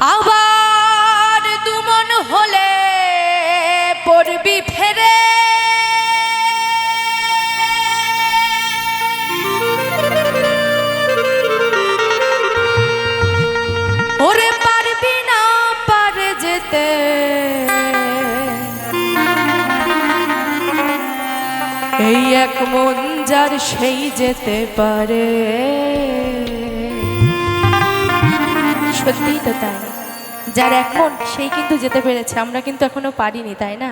আবার দুমন হলে পড়বি ফেরে। ওরে পারবি না পারে যেতে। এই এক মন যার সেই যেতে পারে। সত্যিই তো তাই। যার এখন সেই কিন্তু যেতে পেরেছে। আমরা কিন্তু এখনও পারিনি, তাই না?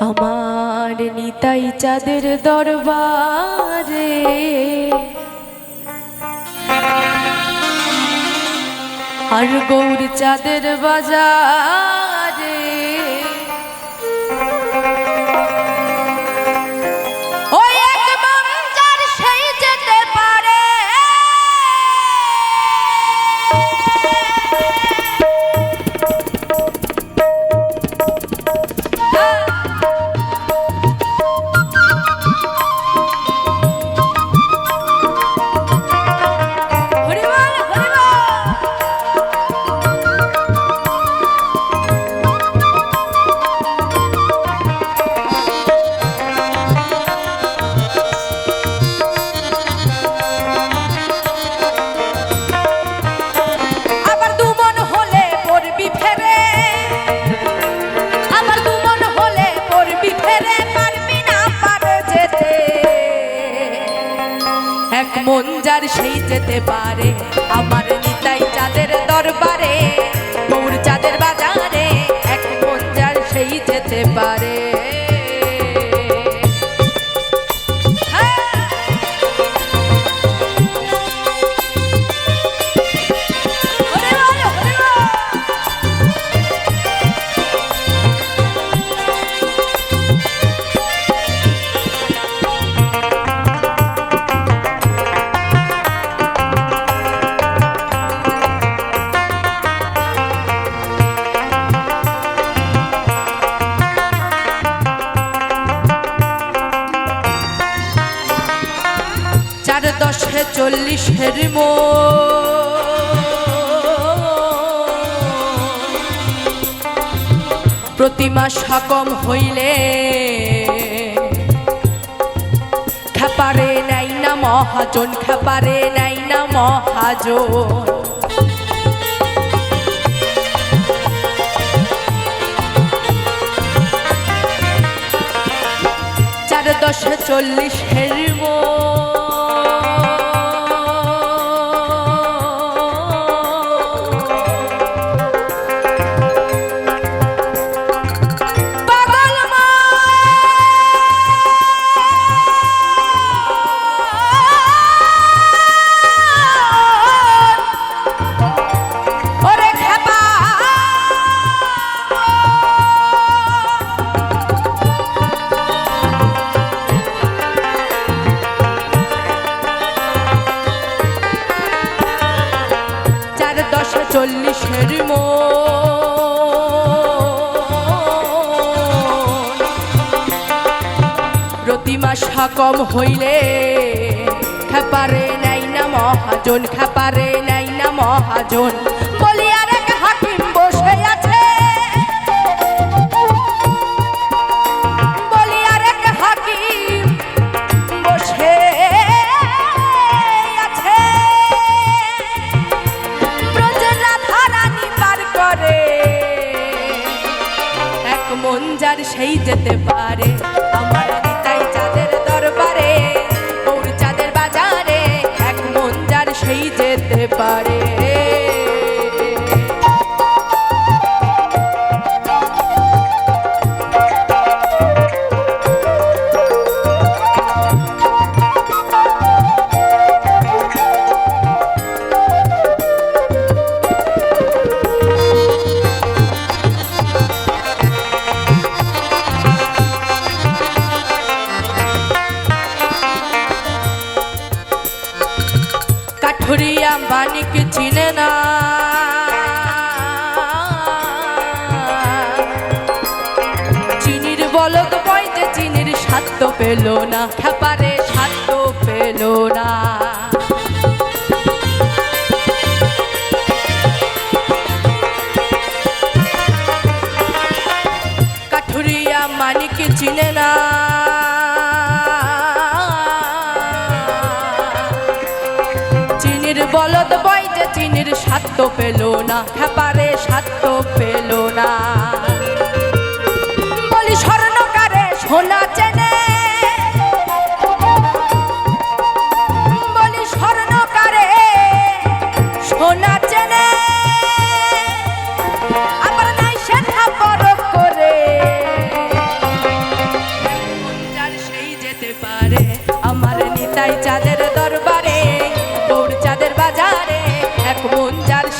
আমার নিতাই চাঁদের দরবারে আর গৌর চাঁদের বাজারে Yeah! যেতে পারে। আমার চল্লিশের মো প্রতিমা সকম হইলে খেপারে নাই না মহাজন, খেপারে নাই না মহাজন। চার দশে চল্লিশ প্রতিমা সকম হইলে খেপারে নাই না মহাজন, খেপারে নাই না মহাজন। হাকিম বসে আছে? বসে এক সেই যেতে পারে, আমার যেতে সাধ্য পেল না, খেপারে সাধ্য পেল না। কাঠুরিয়া মানিকে চিনে না। চিনির বলদ বইতে চিনির সাধ্য পেল না খ্যাপারে সাধ্য পেল না। সোনা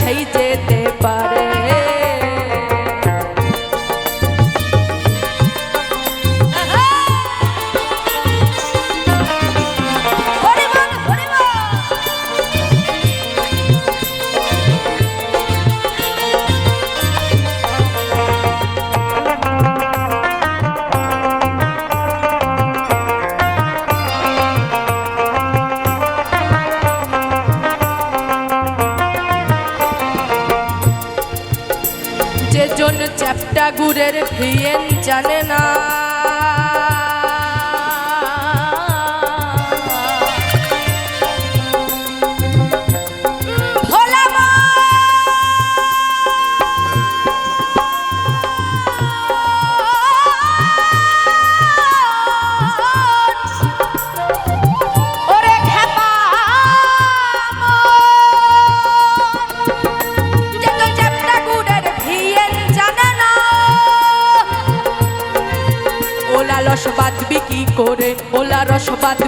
aceite de গুড়ের ফিয়েন জানে না। করে ওলা রসবাদ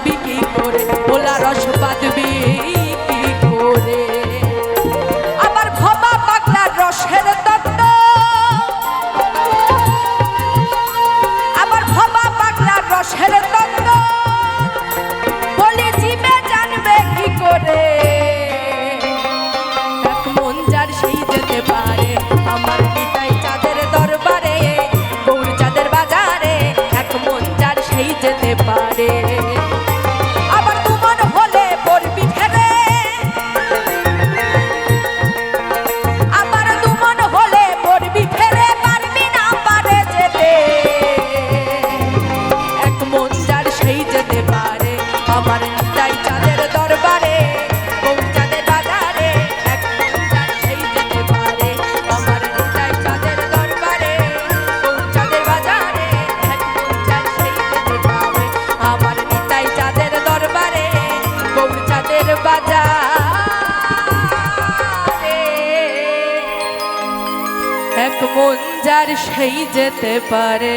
যার সেই যেতে পারে।